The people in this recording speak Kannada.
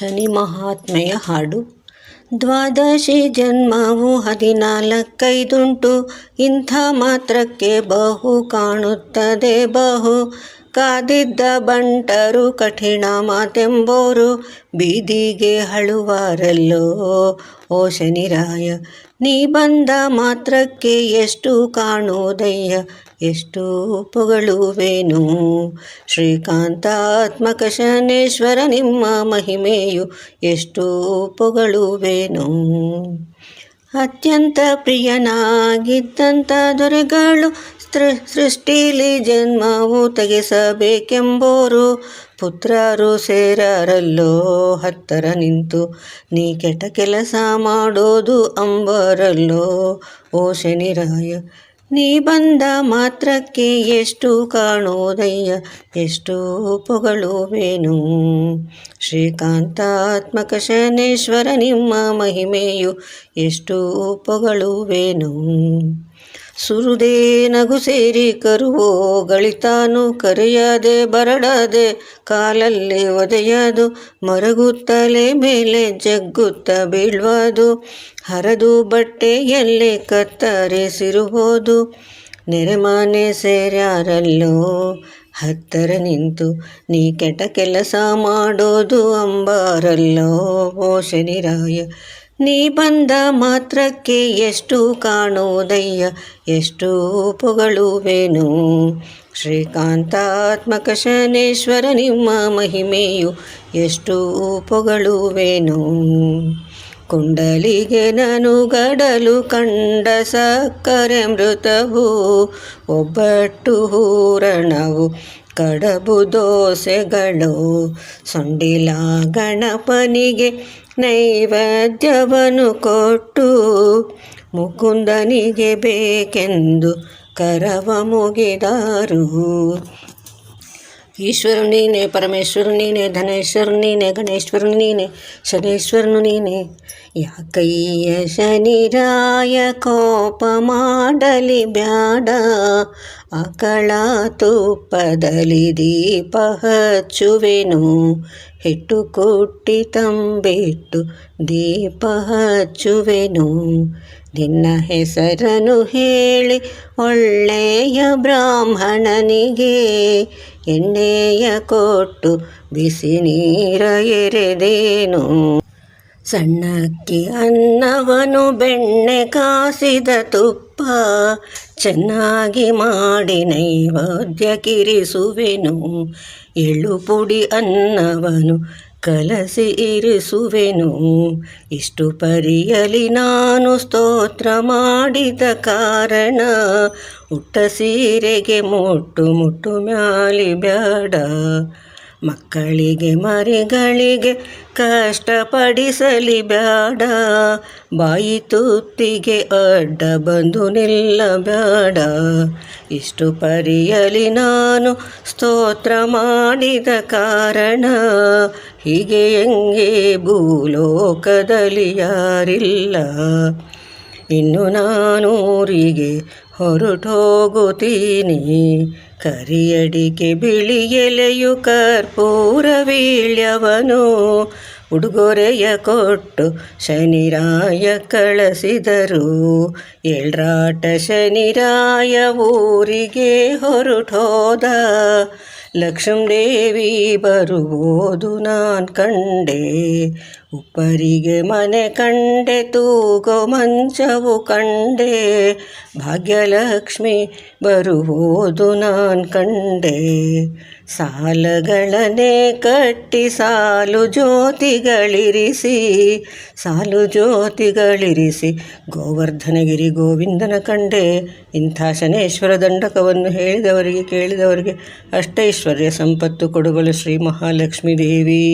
ಶನಿ ಮಹಾತ್ಮೆಯ ಹಾಡು. ದ್ವಾದಶಿ ಜನ್ಮವು ಹದಿನಾಲ್ಕೈದುಂಟು. ಇಂಥ ಮಾತ್ರಕ್ಕೆ ಬಹು ಕಾಣುತ್ತದೆ. ಬಹು ಕಾದಿದ್ದ ಬಂಟರು ಕಠಿಣ ಮಾತೆಂಬೋರು, ಬೀದಿಗೆ ಹಳುವಾರಲ್ಲೋ ಓ ಶನಿರಾಯ, ನೀ ಬಂದ ಮಾತ್ರಕ್ಕೆ ಎಷ್ಟು ಕಾಣೋದಯ್ಯ? ಎಷ್ಟು ಪೊಗಳುವೆನು? ಶ್ರೀಕಾಂತಾತ್ಮಕ ಶನೇಶ್ವರ, ನಿಮ್ಮ ಮಹಿಮೆಯು ಎಷ್ಟು ಪೊಗಳುವೆನು? ಅತ್ಯಂತ ಪ್ರಿಯನಾಗಿದ್ದಂಥ ದೊರೆಗಳು ಸೃಷ್ಟಿಲಿ ಜನ್ಮವು ತೆಗೆಸಬೇಕೆಂಬೋರು ಪುತ್ರರು ಸೇರರಲ್ಲೋ ಹತ್ತರ ನಿಂತು ನೀ ಕೆಟ್ಟ ಕೆಲಸ ಮಾಡೋದು ಅಂಬರಲ್ಲೋ ಓ ಶನಿರಾಯ, ನೀ ಬಂದ ಮಾತ್ರಕ್ಕೆ ಎಷ್ಟು ಕಾಣೋದಯ್ಯ, ಎಷ್ಟು ಪೊಗಳುವೇನು ಶ್ರೀಕಾಂತಾತ್ಮಕ ಶನೇಶ್ವರ ನಿಮ್ಮ ಮಹಿಮೆಯು ಎಷ್ಟು ಪೊಗಳುವೆನು ಸುರುದೇ ನಗು ಸೇರಿ ಕರುವೋ ಗಳಿತಾನು ಕರೆಯದೆ ಬರಡದೆ ಕಾಲಲ್ಲಿ ಒದೆಯದು ಮರಗುತ್ತಲೇ ಮೇಲೆ ಜಗ್ಗುತ್ತ ಬೀಳ್ವದು ಹರದು ಬಟ್ಟೆಯಲ್ಲೇ ಕತ್ತರಿಸಿರುವುದು ನೆರೆಮಾನೆ ಸೇರ್ಯಾರಲ್ಲೋ ಹತ್ತರ ನಿಂತು ನೀ ಕೆಟ್ಟ ಕೆಲಸ ಮಾಡೋದು ಅಂಬಾರಲ್ಲೋ ಓ ಶನಿರಾಯ ನೀ ಬಂದ ಮಾತ್ರಕ್ಕೆ ಎಷ್ಟು ಕಾಣುವುದಯ್ಯ ಎಷ್ಟು ಪೊಗಳುವೆನು? ಶ್ರೀಕಾಂತಾತ್ಮಕ ಶನೇಶ್ವರ, ನಿಮ್ಮ ಮಹಿಮೆಯು ಎಷ್ಟು ಪೊಗಳುವೆನು? ಕುಂಡಲಿಗೆ ನಾನು ಗಡಲು ಕಂಡ ಸಕ್ಕರೆ ಮೃತವು ಒಬ್ಬಟ್ಟು ಹೂರಣವು ಕಡಬು ದೋಸೆಗಳು ಸೊಂಡಿಲ ಗಣಪನಿಗೆ ನೈವೇದ್ಯವನ್ನು ಕೊಟ್ಟು ಮುಕುಂದನಿಗೆ ಬೇಕೆಂದು ಕರವ ಮುಗಿದಾರು. ಈಶ್ವರ ನೀನೆ ಪರಮೇಶ್ವರು ನೀನೆ ಧನೇಶ್ವರು ನೀನೆ ಗಣೇಶ್ವರ ನೀನೆ, ಶನೇಶ್ವರನು ನೀನೆ. ಯಾಕಯ್ಯ ಶನಿರಾಯ ಕೋಪ ಮಾಡಲಿ ಬ್ಯಾಡ ಆಕಳ ತುಪ್ಪದಲ್ಲಿ ದೀಪ ಹಚ್ಚುವೆನು. ಹಿಟ್ಟು ಕೊಟ್ಟಿ ತಂಬಿಟ್ಟು ದೀಪ ಹಚ್ಚುವೆನು. ನಿನ್ನ ಹೆಸರನ್ನು ಹೇಳಿ ಒಳ್ಳೆಯ ಬ್ರಾಹ್ಮಣನಿಗೆ ಎಣ್ಣೆಯ ಕೊಟ್ಟು ಬಿಸಿ ನೀರ ಎರೆದೇನು? ಸಣ್ಣಕ್ಕಿ ಅನ್ನವನು ಬೆಣ್ಣೆ ಕಾಸಿದ ತುಪ್ಪ, ಚೆನ್ನಾಗಿ ಮಾಡಿ ನೈವೇದ್ಯ ಕಿರಿಸುವೆನು. ಎಳ್ಳು ಪುಡಿ ಅನ್ನವನು ಕಲಸಿ ಇರಿಸುವೆನು. ಇಷ್ಟು ಪರಿಯಲಿ ನಾನು ಸ್ತೋತ್ರ ಮಾಡಿದ ಕಾರಣ ಉಟ್ಟ ಸೀರೆಗೆ ಮುಟ್ಟು ಮುಟ್ಟು ಮ್ಯಾಲಿ ಬ್ಯಾಡ ಮಕ್ಕಳಿಗೆ ಮರಿಗಳಿಗೆ ಕಷ್ಟಪಡಿಸಲಿ ಬ್ಯಾಡ. ಬಾಯಿ ತುತ್ತಿಗೆ ಅಡ್ಡ ಬಂದು ನಿಲ್ಲ ಇಷ್ಟು ಪರಿಯಲಿ ನಾನು ಸ್ತೋತ್ರ ಮಾಡಿದ ಕಾರಣ, ಹೀಗೆ ಹೆಂಗೆ ಭೂಲೋಕದಲ್ಲಿ ಯಾರಿಲ್ಲ. ಇನ್ನು ನಾನೂರಿಗೆ ಹೊರಟೋಗುತ್ತೀನಿ. ಕರಿಯಡಿಕೆ ಬಿಳಿ ಎಲೆಯು ಕರ್ಪೂರ ವೀಳ್ಯವನು ಉಡುಗೊರೆಯ ಕೊಟ್ಟು ಶನಿರಾಯ ಕಳಿಸಿದರು. ಎಳ್ರಾಟ ಶನಿರಾಯ ಊರಿಗೆ ಹೊರಟೋದ. ಲಕ್ಷ್ಮೀದೇವಿ ಬರುವುದು ನಾನು ಕಂಡೆ. ಉಪ್ಪರಿಗೆ ಮನೆ ಕಂಡೆ, ತೂಗೋ ಮಂಚವು ಕಂಡೆ. ಭಾಗ್ಯಲಕ್ಷ್ಮಿ ಬರುವುದು ನಾನು ಕಂಡೆ. ಸಾಲಗಳನ್ನೇ ಕಟ್ಟಿ ಸಾಲು ಜ್ಯೋತಿಗಳಿರಿಸಿ ಸಾಲು ಜ್ಯೋತಿಗಳಿರಿಸಿ ಗೋವರ್ಧನಗಿರಿ ಗೋವಿಂದನ ಕಂಡೆ. ಇಂಥ ಶನೇಶ್ವರ ದಂಡಕವನ್ನು ಹೇಳಿದವರಿಗೆ, ಕೇಳಿದವರಿಗೆ ಅಷ್ಟೈಶ್ವರ್ಯ ಸಂಪತ್ತು ಕೊಡುಗಲು ಶ್ರೀ ಮಹಾಲಕ್ಷ್ಮೀ ದೇವಿ.